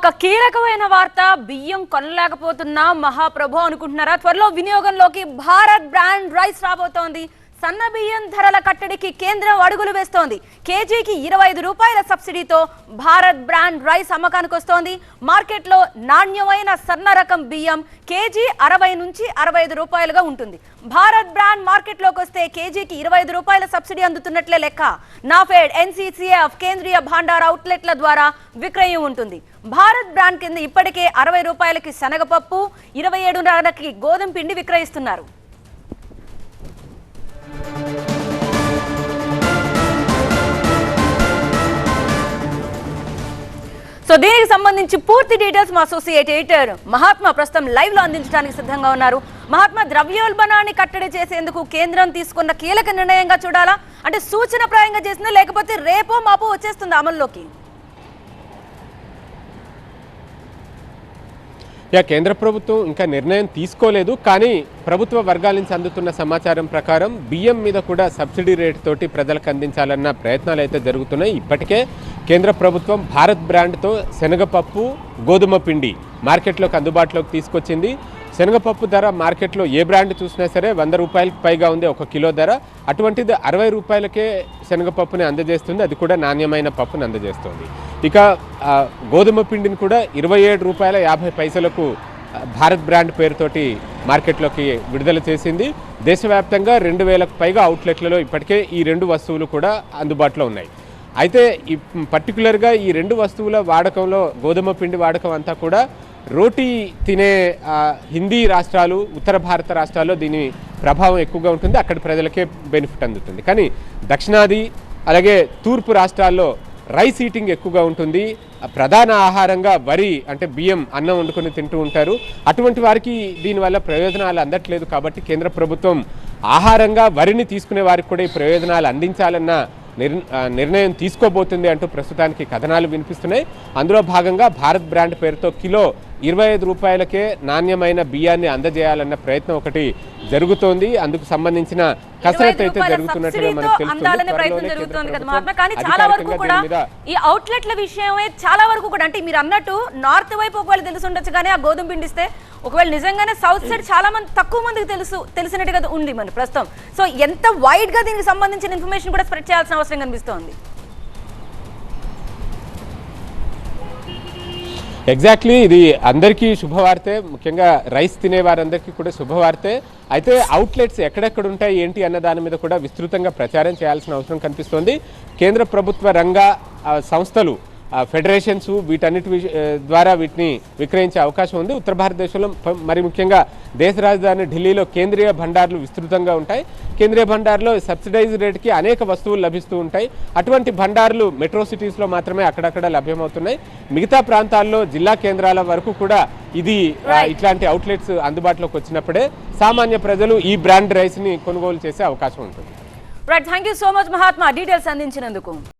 ఒక కీలకమైన వార్త బియ్యం కొనలేకపోతున్నా మహాప్రభు అనుకుంటున్నారా? త్వరలో వినియోగంలోకి భారత్ బ్రాండ్ రైస్ రాబోతోంది. సన్న బియ్యం ధరల కట్టడికి కేంద్రం అడుగులు వేస్తోంది. కేజీకి ఇరవై ఐదు రూపాయల సబ్సిడీతో భారత్ బ్రాండ్ రైస్ అమ్మకానికి వస్తోంది మార్కెట్లో నాణ్యమైన సన్న రకం బియ్యం కేజీ అరవై నుంచి అరవై ఐదు రూపాయలుగా ఉంటుంది. భారత్ బ్రాండ్ మార్కెట్లోకి వస్తే కేజీకి ఇరవై ఐదు రూపాయల సబ్సిడీ అందుతున్నట్లే లెక్క. నాఫెడ్ ఎన్సీసీఎఫ్ కేంద్రీయ భాండార్ అవుట్లెట్ల ద్వారా విక్రయం ఉంటుంది. భారత్ బ్రాండ్ కింద ఇప్పటికే అరవై రూపాయలకి శనగపప్పు ఇరవై ఏడున్నరకి గోధుమ పిండి విక్రయిస్తున్నారు. సో దీనికి సంబంధించి పూర్తి డీటెయిల్స్ మా అసోసియేట్ ఎడిటర్ మహాత్మా ప్రస్తుతం లైవ్లో అందించడానికి సిద్ధంగా ఉన్నారు. మహాత్మా ద్రవ్యోల్బణాన్ని కట్టడి చేసేందుకు కేంద్రం తీసుకున్న కీలక నిర్ణయంగా చూడాలా? అంటే సూచన ప్రాయంగా చేసిందా? లేకపోతే రేపో మాపో వచ్చేస్తుంది అమల్లోకి? యా కేంద్ర ప్రభుత్వం ఇంకా నిర్ణయం తీసుకోలేదు కానీ ప్రభుత్వ వర్గాల నుంచి అందుతున్న సమాచారం ప్రకారం బియ్యం మీద కూడా సబ్సిడీ రేట్ తోటి ప్రజలకు అందించాలన్న ప్రయత్నాలు అయితే జరుగుతున్నాయి. ఇప్పటికే కేంద్ర ప్రభుత్వం భారత్ బ్రాండ్తో శనగపప్పు గోధుమ పిండి మార్కెట్లోకి అందుబాటులోకి తీసుకొచ్చింది. శనగపప్పు ధర మార్కెట్లో ఏ బ్రాండ్ చూసినా సరే వంద రూపాయలకు పైగా ఉంది ఒక కిలో ధర. అటువంటిది అరవై రూపాయలకే శనగపప్పుని అందజేస్తుంది అది కూడా నాణ్యమైన పప్పుని అందజేస్తుంది. ఇక గోధుమ పిండిని కూడా ఇరవై ఏడు రూపాయల యాభై పైసలకు భారత్ బ్రాండ్ పేరుతోటి మార్కెట్లోకి విడుదల చేసింది. దేశవ్యాప్తంగా రెండు వేలకు పైగా అవుట్లెట్లలో ఇప్పటికే ఈ రెండు వస్తువులు కూడా అందుబాటులో ఉన్నాయి. అయితే ఈ పర్టికులర్గా ఈ రెండు వస్తువుల వాడకంలో గోధుమ పిండి వాడకం అంతా కూడా రోటీ తినే హిందీ రాష్ట్రాలు ఉత్తర భారత రాష్ట్రాల్లో దీని ప్రభావం ఎక్కువగా ఉంటుంది. అక్కడ ప్రజలకే బెనిఫిట్ అందుతుంది. కానీ దక్షిణాది అలాగే తూర్పు రాష్ట్రాల్లో రైస్ ఈటింగ్ ఎక్కువగా ఉంటుంది. ప్రధాన ఆహారంగా వరి అంటే బియ్యం అన్నం వండుకొని తింటూ ఉంటారు. అటువంటి వారికి దీనివల్ల ప్రయోజనాలు అందట్లేదు కాబట్టి కేంద్ర ప్రభుత్వం ఆహారంగా వరిని తీసుకునే వారికి కూడా ఈ ప్రయోజనాలు అందించాలన్న నిర్ణయం తీసుకోబోతుంది అంటూ ప్రస్తుతానికి కథనాలు వినిపిస్తున్నాయి. అందులో భాగంగా భారత్ బ్రాండ్ పేరుతో కిలో ఇరవై ఐదు రూపాయలకే నాణ్యమైన బియ్యాన్ని అందజేయాలన్న ప్రయత్నం ఒకటి జరుగుతోంది. అందుకు సంబంధించిన కసరత్తు అయితే సబ్సిడీతో మనకు అందాలనే తెలుస్తుంది కానీ చాలా వరకు కూడా ఈ అవుట్లెట్ల విషయమే చాలా వరకు కూడా అంటే మీరు అన్నట్టు నార్త్ వైపు ఒకవేళ తెలిసి ఉండొచ్చు కానీ ఆ గోధుమ పిండిస్తే ఒకవేళ నిజంగానే సౌత్ సైడ్ చాలా మంది తక్కువ మందికి తెలుసు తెలిసినట్టుగా ఉంది మన ప్రస్తుతం. సో ఎంత వైడ్గా దీనికి సంబంధించిన ఇన్ఫర్మేషన్ కూడా స్ప్రెడ్ చేయాల్సిన అవసరం కనిపిస్తోంది. ఎగ్జాక్ట్లీ ఇది అందరికీ శుభవార్తే. ముఖ్యంగా రైస్ తినే వారందరికీ కూడా శుభవార్తే. అయితే అవుట్లెట్స్ ఎక్కడెక్కడ ఉంటాయి ఏంటి అన్న దాని మీద కూడా విస్తృతంగా ప్రచారం చేయాల్సిన అవసరం కనిపిస్తోంది. కేంద్ర ప్రభుత్వ రంగ సంస్థలు ఫెడరేషన్స్ వీటన్నిటి ద్వారా వీటిని విక్రయించే అవకాశం ఉంది. ఉత్తర భారతదేశంలో మరి ముఖ్యంగా దేశ రాజధాని ఢిల్లీలో కేంద్రీయ భండార్లు విస్తృతంగా ఉంటాయి. కేంద్రీయ భండార్లో సబ్సిడైజ్ రేట్కి అనేక వస్తువులు లభిస్తూ ఉంటాయి. అటువంటి భండార్లు మెట్రో సిటీస్లో మాత్రమే అక్కడక్కడ లభ్యమవుతున్నాయి. మిగతా ప్రాంతాల్లో జిల్లా కేంద్రాల వరకు కూడా ఇది ఇట్లాంటి అవుట్లెట్స్ అందుబాటులోకి వచ్చినప్పుడే సామాన్య ప్రజలు ఈ బ్రాండ్ రైస్ని కొనుగోలు చేసే అవకాశం ఉంటుంది. Right thank you so much Mahatma details అందించినందుకు.